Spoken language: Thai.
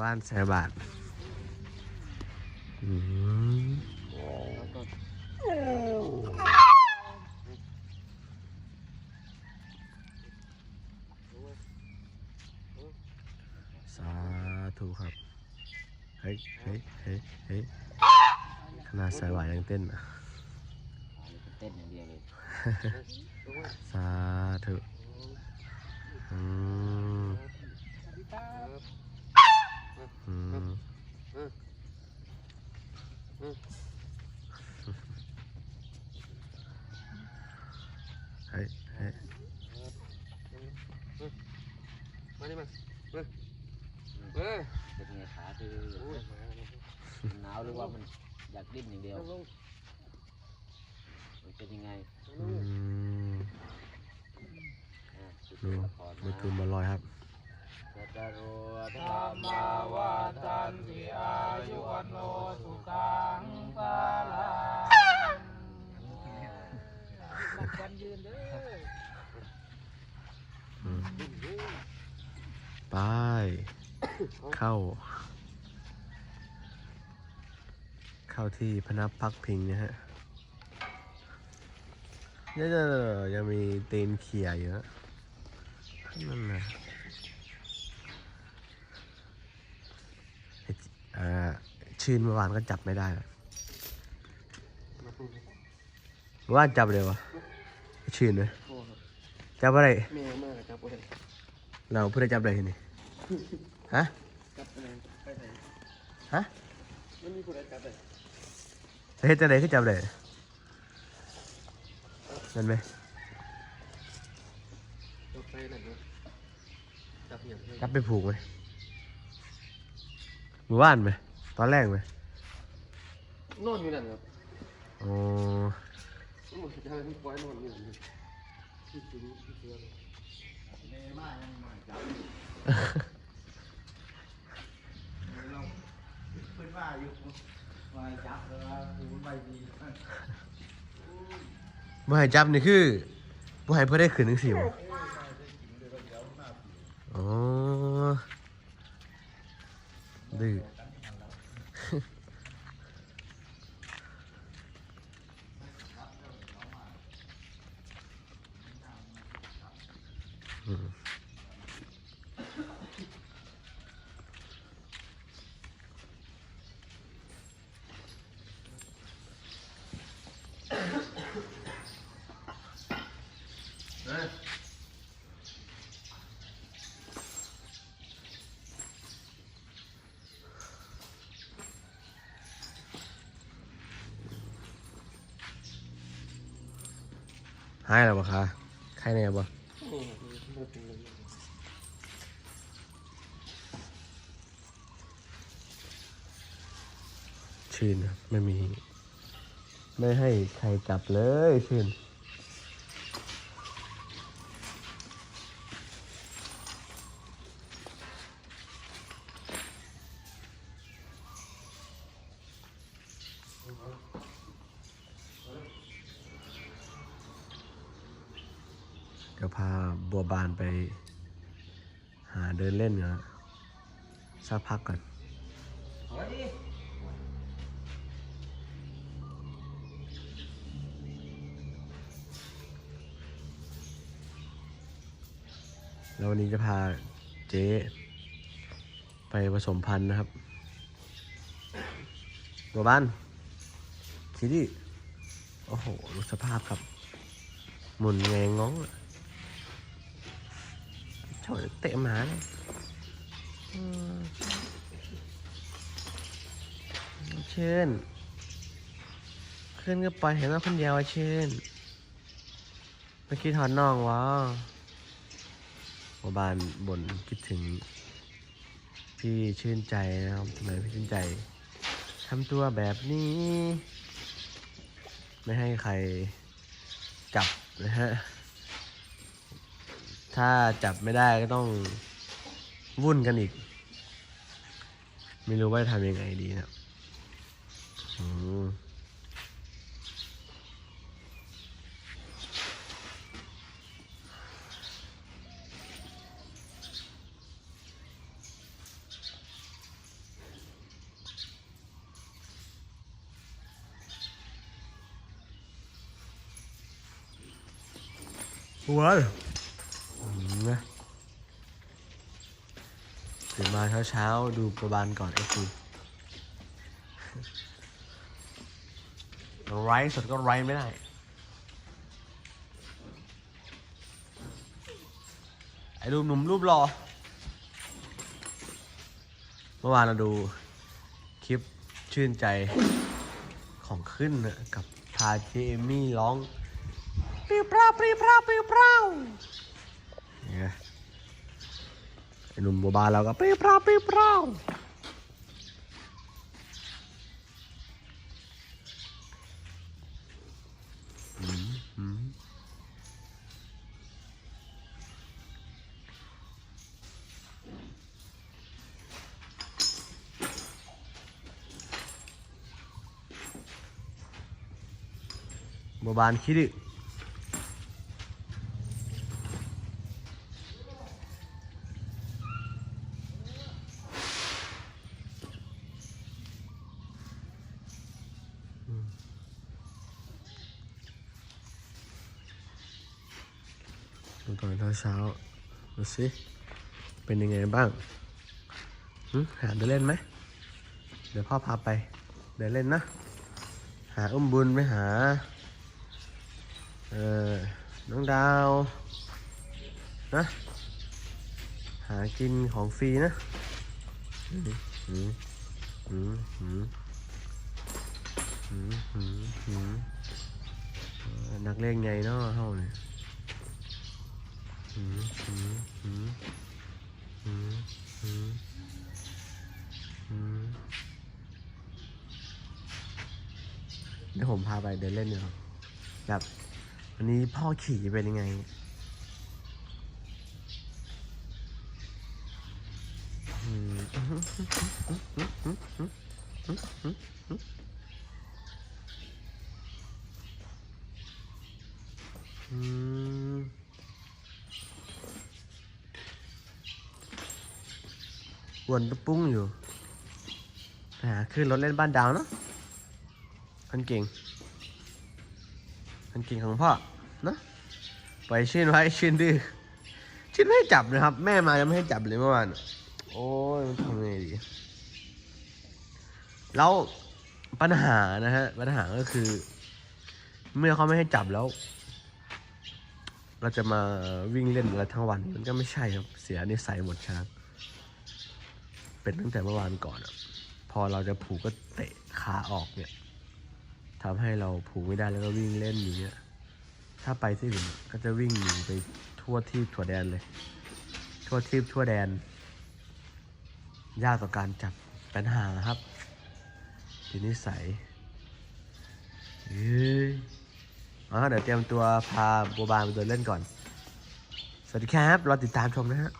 บ้านแสนบาทอืมแล้วก็สาธุครับ เฮ้ย เฮ้ย เฮ้ย เฮ้ยขนาดสายหวายยังเต้นอะอันนี้เต้นอย่างเดียวเลย สาธุอืม อืมเฮ้ยเฮ้ยมานี่มาเออเออเป็นไงขาคือมันหนาวหรือว่ามันอยากดิ้นอย่างเดียวมันเป็นยังไงอืมอะจุดดูขอดูนะตุ่มบอลลอยครับ สัตโรธรธรรรมมาวาทันติอายุวันโนสุขังภาลังมันวันยืนเด้ออืมไป เข้า เข้าที่พนักพักพิงนะฮะเนี่ยๆยังมีตีนเขี่ยอยู่นะนั่นนะไอ้จิเอ่อ ชื่นเมื่อวานก็จับไม่ได้นะเมื่อวานจับเลยวะไอ้ชื่นเลยโอ้ครับจับอะไรแม่มากจับไปเราเพื่อจับอะไรนี่ฮะจับไปไปไหนฮะไม่มีคนใดจับเลยเฮ็ดจังไดคือจับได้นั่นไหมจับไปไหนเนาะจับอย่างไรจับไปผูกไหม หมู่บ้านไหมตอนแรกไหมนอนอยู่นั่นครับอ๋อหมดจะให้ปล่อยนอนอยู่นั่นที่จริงที่เชื่อเพิ่นว่าอยู่มาจับแล้วว่ากูไม่ดีบ่ให้จับนี่คือบ่ให้เพื่อได้ขืนจังซี่บ่อ๋อดื้อ อืมหายแล้วบ่คะใครแน่บ่ยบ่ชื่นครับไม่มี ไม่ให้ใครจับเลยชื่น เดี๋ยวพาบัวบานไป หาเดินเล่นนะสักพักก่อนแล้ววันนี้จะพาเจ๊ ไปผสมพันธุ์นะครับบัวบานคิดดิโอ้โห สภาพครับ หมุนแงงง้องอะ โฉยเตะหมาเลยเชิญขึ้นก็ปล่อยเห็นว่าคนเดียวเชิญเมื่อกี้ถอนน่องวะโมบานบ่นคิดถึง พี่ชื่นใจนะครับทำไมพี่ชื่นใจทำตัวแบบนี้ ไม่ให้ใครจับนะฮะ ถ้าจับไม่ได้ก็ต้องวุ่นกันอีก ไม่รู้ว่าจะทำยังไงดีนะว้าว ตื่นมาเช้าๆ ดูประบาลก่อนไอ้คือไร้สดก็ไร้ไม่ได้ไอ้รูปหนุ่มรูปรอเมื่อวานเราดูคลิปชื่นใจของขึ้นนะกับพาเจมี่ร้อง ปริ้วปราปริ้วปราปริ้วปราว หนุ่มบัวบานเราก็ปริ้วปร้าวปริ้วปร้าวบัวบานคิดดิ อนเช้าดูสิเป็นยังไงบ้างหาเดินเล่นไหม เดี๋ยวพ่อพาไป เดินเล่นนะ หาอุ้มบุญไปหา เออน้องดาว นะ หากินของฟรีนะอืมอืมอืมอืมอืมอืมอืมเออนักเลงไงเนาะเฮาเนี่ยอืมอืมอืมอืมอืมอืม เดี๋ยวผมพาไปเดินเล่นเดี๋ยวาแบบวันนี้พ่อขี่เป็นยังไงอืมอืม วนปุ้งอยู่ไปหาขึ้นรถเล่นบ้านดาวเนาะคันเก่งคันเก่งของพ่อเนอะไปชื่นไว้ชื่นดื้อชื่นไม่ให้จับนะครับ แม่มายังไม่ให้จับเลยเมื่อวานโอ้ยทำไงดีแล้วปัญหานะฮะปัญหาก็คือ เมื่อเขาไม่ให้จับแล้ว เราจะมาวิ่งเล่นอะไรทั้งวัน มันก็ไม่ใช่ครับเสียนิสัยหมดช้าง เป็นตั้งแต่เมื่อวานก่อนอะพอเราจะผูกก็เตะขาออกเนี่ยทำให้เราผูกไม่ได้แล้วก็วิ่งเล่นอยู่เนี่ยถ้าไปที่อื่นก็จะวิ่งหนีไปทั่วที่ทั่วแดนเลย ทั่วทิพย์ทั่วแดน ยากต่อการจับปัญหาครับทีนิสัยเอ้ยอ๋อเดี๋ยวเตรียมตัวพาบัวบานไปเดินเล่นก่อน สวัสดีครับ รอติดตามชมนะฮะ